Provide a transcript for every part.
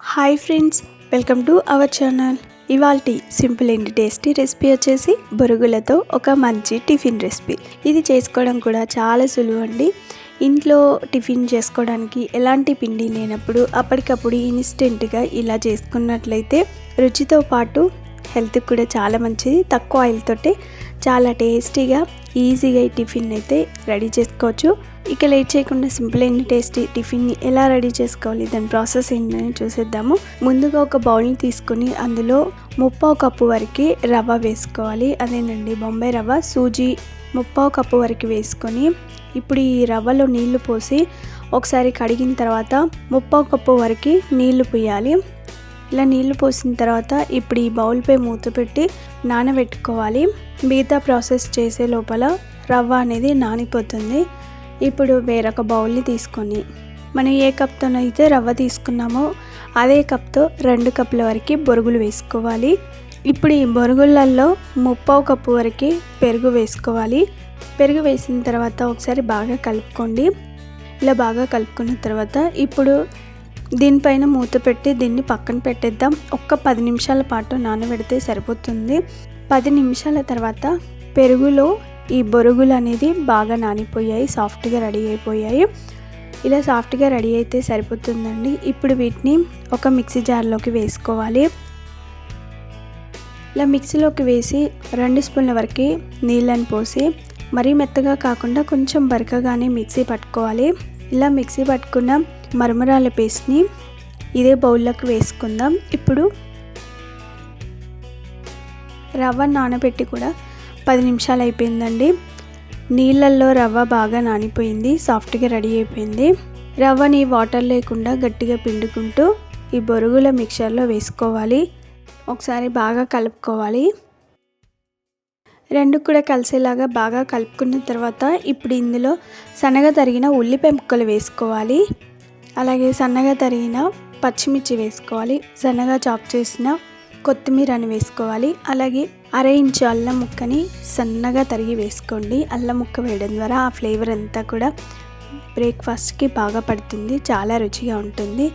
Hi friends welcome to our channel. ఇవాల్టి simple and tasty recipe వచ్చేసి బొరుగులతో ఒక మంచి టిఫిన్ రెసిపీ. ఇది చేసుకోవడం కూడా చాలా సులువు అండి. ఇంట్లో టిఫిన్ చేసుకోవడానికి ఎలాంటి పిండి లేనప్పుడు అప్పటికప్పుడు ఇన్స్టెంట్గా ఇలా చేసుకున్నట్లయితే రుచితో పాటు హెల్త్కి కూడా చాలా మంచిది. తక్కువ ఆయిల్తోటే చాలా టేస్టీగా ఈజీగా ఈ టిఫిన్ అయితే రెడీ చేసుకోవచ్చు. ఇక లేట్ చేయకుండా సింపుల్ అయిన టేస్టీ టిఫిన్ని ఎలా రెడీ చేసుకోవాలి దాని ప్రాసెస్ ఏంటని చూసేద్దాము. ముందుగా ఒక బౌల్ని తీసుకొని అందులో ముప్పావు కప్పు వరకు రవ్వ వేసుకోవాలి. అదేనండి బొంబాయి రవ్వ సూజీ ముప్పావు కప్పు వరకు వేసుకొని ఇప్పుడు ఈ రవ్వలో నీళ్ళు పోసి ఒకసారి కడిగిన తర్వాత ముప్పావు కప్పు వరకు నీళ్ళు పోయాలి. ఇలా నీళ్ళు పోసిన తర్వాత ఇప్పుడు ఈ బౌల్పై మూత పెట్టి నానబెట్టుకోవాలి. మిగతా ప్రాసెస్ చేసే లోపల రవ్వ అనేది నానిపోతుంది. ఇప్పుడు వేరొక బౌల్ని తీసుకొని మనం ఏ కప్తోనైతే రవ్వ తీసుకున్నామో అదే కప్తో రెండు కప్పుల వరకు బొరుగులు వేసుకోవాలి. ఇప్పుడు ఈ బొరుగులలో ముప్పావు కప్పు వరకు పెరుగు వేసుకోవాలి. పెరుగు వేసిన తర్వాత ఒకసారి బాగా కలుపుకోండి. ఇలా బాగా కలుపుకున్న తర్వాత ఇప్పుడు దీనిపైన మూత పెట్టి దీన్ని పక్కన పెట్టేద్దాం. ఒక్క పది నిమిషాల పాటు నానబెడితే సరిపోతుంది. పది నిమిషాల తర్వాత పెరుగులో ఈ బొరుగులు అనేది బాగా నానిపోయాయి సాఫ్ట్గా రెడీ అయిపోయాయి. ఇలా సాఫ్ట్గా రెడీ అయితే సరిపోతుందండి. ఇప్పుడు వీటిని ఒక మిక్సీ జార్లోకి వేసుకోవాలి. ఇలా మిక్సీలోకి వేసి రెండు స్పూన్ల వరకు నీళ్ళని పోసి మరీ మెత్తగా కాకుండా కొంచెం బరకగానే మిక్సీ పట్టుకోవాలి. ఇలా మిక్సీ పట్టుకున్న మరమరాల పేస్ట్ని ఇదే బౌల్లోకి వేసుకుందాం. ఇప్పుడు రవ్వ నానబెట్టి కూడా పది నిమిషాలు అయిపోయిందండి. నీళ్ళల్లో రవ్వ బాగా నానిపోయింది సాఫ్ట్గా రెడీ అయిపోయింది. రవ్వని వాటర్ లేకుండా గట్టిగా పిండుకుంటూ ఈ బొరుగుల మిక్చర్లో వేసుకోవాలి. ఒకసారి బాగా కలుపుకోవాలి. రెండు కూడా కలిసేలాగా బాగా కలుపుకున్న తర్వాత ఇప్పుడు ఇందులో సన్నగా తరిగిన ఉల్లిపాయ ముక్కలు వేసుకోవాలి. అలాగే సన్నగా తరిగిన పచ్చిమిర్చి వేసుకోవాలి. సన్నగా చాప్ చేసిన కొత్తిమీరని వేసుకోవాలి. అలాగే అర ఇంచు అల్లం ముక్కని సన్నగా తరిగి వేసుకోండి. అల్లం ముక్క వేయడం ద్వారా ఆ ఫ్లేవర్ అంతా కూడా బ్రేక్ఫాస్ట్కి బాగా పడుతుంది. చాలా రుచిగా ఉంటుంది.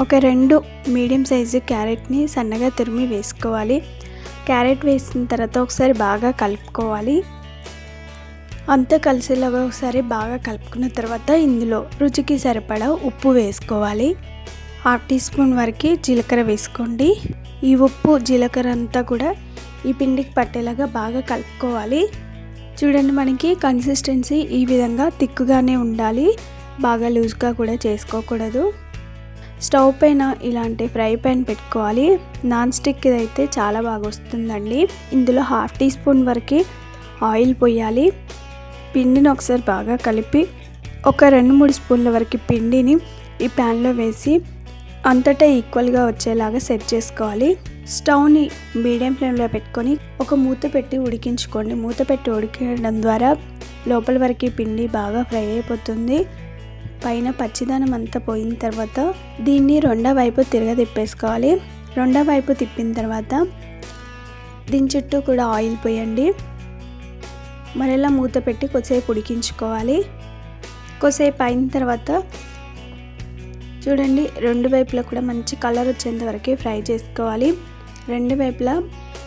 ఒక రెండు మీడియం సైజు క్యారెట్ని సన్నగా తురిమి వేసుకోవాలి. క్యారెట్ వేసిన తర్వాత ఒకసారి బాగా కలుపుకోవాలి. అంతా కలిసేలాగా ఒకసారి బాగా కలుపుకున్న తర్వాత ఇందులో రుచికి సరిపడా ఉప్పు వేసుకోవాలి. హాఫ్ టీ స్పూన్ వరకు జీలకర్ర వేసుకోండి. ఈ ఉప్పు జీలకర్ర అంతా కూడా ఈ పిండికి పట్టేలాగా బాగా కలుపుకోవాలి. చూడండి మనకి కన్సిస్టెన్సీ ఈ విధంగా తిక్కుగానే ఉండాలి. బాగా లూజ్గా కూడా చేసుకోకూడదు. స్టవ్ పైన ఇలాంటి ఫ్రై ప్యాన్ పెట్టుకోవాలి. నాన్ స్టిక్ అయితే చాలా బాగా వస్తుందండి. ఇందులో హాఫ్ టీ స్పూన్ వరకు ఆయిల్ పోయాలి. పిండిని ఒకసారి బాగా కలిపి ఒక రెండు మూడు స్పూన్ల వరకు పిండిని ఈ ప్యాన్లో వేసి అంతటా ఈక్వల్గా వచ్చేలాగా సెట్ చేసుకోవాలి. స్టవ్ని మీడియం ఫ్లేమ్లో పెట్టుకొని ఒక మూత పెట్టి ఉడికించుకోండి. మూత పెట్టి ఉడికడం ద్వారా లోపల వరకు పిండి బాగా ఫ్రై అయిపోతుంది. పైన పచ్చిదనం అంతా పోయిన తర్వాత దీన్ని రెండో వైపు తిరగ తిప్పేసుకోవాలి రెండో వైపు తిప్పిన తర్వాత దీని చుట్టూ కూడా ఆయిల్ పోయండి. మరలా మూత పెట్టి కొద్దిసేపు ఉడికించుకోవాలి. కొద్దిసేపు అయిన తర్వాత చూడండి రెండు వైపులా కూడా మంచి కలర్ వచ్చేంత వరకు ఫ్రై చేసుకోవాలి. రెండు వైపులా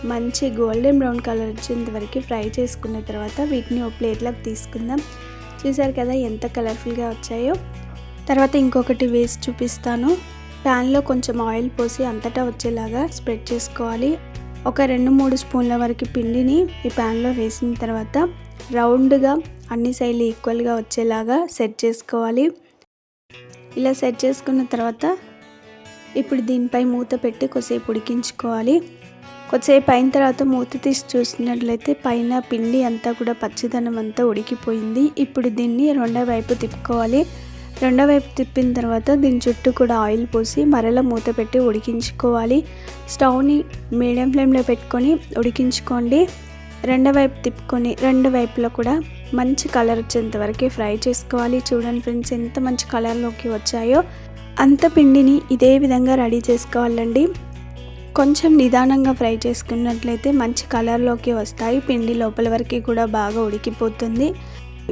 మంచి గోల్డెన్ బ్రౌన్ కలర్ వచ్చేంత వరకు ఫ్రై చేసుకున్న తర్వాత వీటిని ఒక ప్లేట్లోకి తీసుకుందాం. చూసారు కదా ఎంత కలర్ఫుల్గా వచ్చాయో. తర్వాత ఇంకొకటి వేసి చూపిస్తాను. ప్యాన్లో కొంచెం ఆయిల్ పోసి అంతటా వచ్చేలాగా స్ప్రెడ్ చేసుకోవాలి. ఒక రెండు మూడు స్పూన్ల వరకు పిండిని ఈ ప్యాన్లో వేసిన తర్వాత రౌండ్గా అన్ని సైడ్లు ఈక్వల్గా వచ్చేలాగా సెట్ చేసుకోవాలి. ఇలా సెట్ చేసుకున్న తర్వాత ఇప్పుడు దీనిపై మూత పెట్టి కొద్దిసేపు ఉడికించుకోవాలి. కొద్దిసేపు అయిన తర్వాత మూత తీసి చూసినట్లయితే పైన పిండి అంతా కూడా పచ్చిదనం అంతా ఉడికిపోయింది. ఇప్పుడు దీన్ని రెండో వైపు తిప్పుకోవాలి. రెండో వైపు తిప్పిన తర్వాత దీని చుట్టూ కూడా ఆయిల్ పోసి మరలా మూత పెట్టి ఉడికించుకోవాలి. స్టవ్ని మీడియం ఫ్లేమ్లో పెట్టుకొని ఉడికించుకోండి. రెండో వైపు తిప్పుకొని రెండు వైపులో కూడా మంచి కలర్ వచ్చేంత వరకు ఫ్రై చేసుకోవాలి. చూడండి ఫ్రెండ్స్ ఎంత మంచి కలర్లోకి వచ్చాయో. అంత పిండిని ఇదే విధంగా రెడీ చేసుకోవాలండి. కొంచెం నిదానంగా ఫ్రై చేసుకున్నట్లయితే మంచి కలర్లోకి వస్తాయి. పిండి లోపల వరకు కూడా బాగా ఉడికిపోతుంది.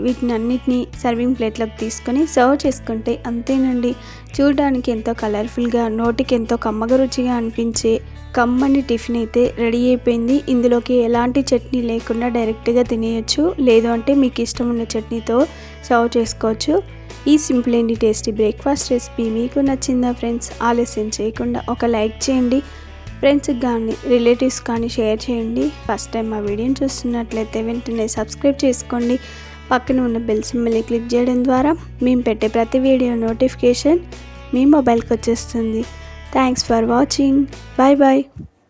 వీటిని అన్నిటినీ సర్వింగ్ ప్లేట్లోకి తీసుకొని సర్వ్ చేసుకుంటే అంతేనండి. చూడడానికి ఎంతో కలర్ఫుల్గా నోటికి ఎంతో కమ్మగ రుచిగా అనిపించే కమ్మని టిఫిన్ అయితే రెడీ అయిపోయింది. ఇందులోకి ఎలాంటి చట్నీ లేకుండా డైరెక్ట్గా తినేయచ్చు. లేదు అంటే మీకు ఇష్టం ఉన్న చట్నీతో సర్వ్ చేసుకోవచ్చు. ఈ simple and tasty breakfast recipe మీకు నచ్చిందా ఫ్రెండ్స్ ఆలస్యం చేయకుండా ఒక లైక్ చేయండి. ఫ్రెండ్స్కి కానీ రిలేటివ్స్ కానీ షేర్ చేయండి. ఫస్ట్ టైం మా వీడియోని చూస్తున్నట్లయితే వెంటనే సబ్స్క్రైబ్ చేసుకోండి. పక్కన ఉన్న బెల్ సింబల్ని క్లిక్ చేయడం ద్వారా మేము పెట్టే ప్రతి వీడియో నోటిఫికేషన్ మీ మొబైల్కి వచ్చేస్తుంది. Thanks for watching bye bye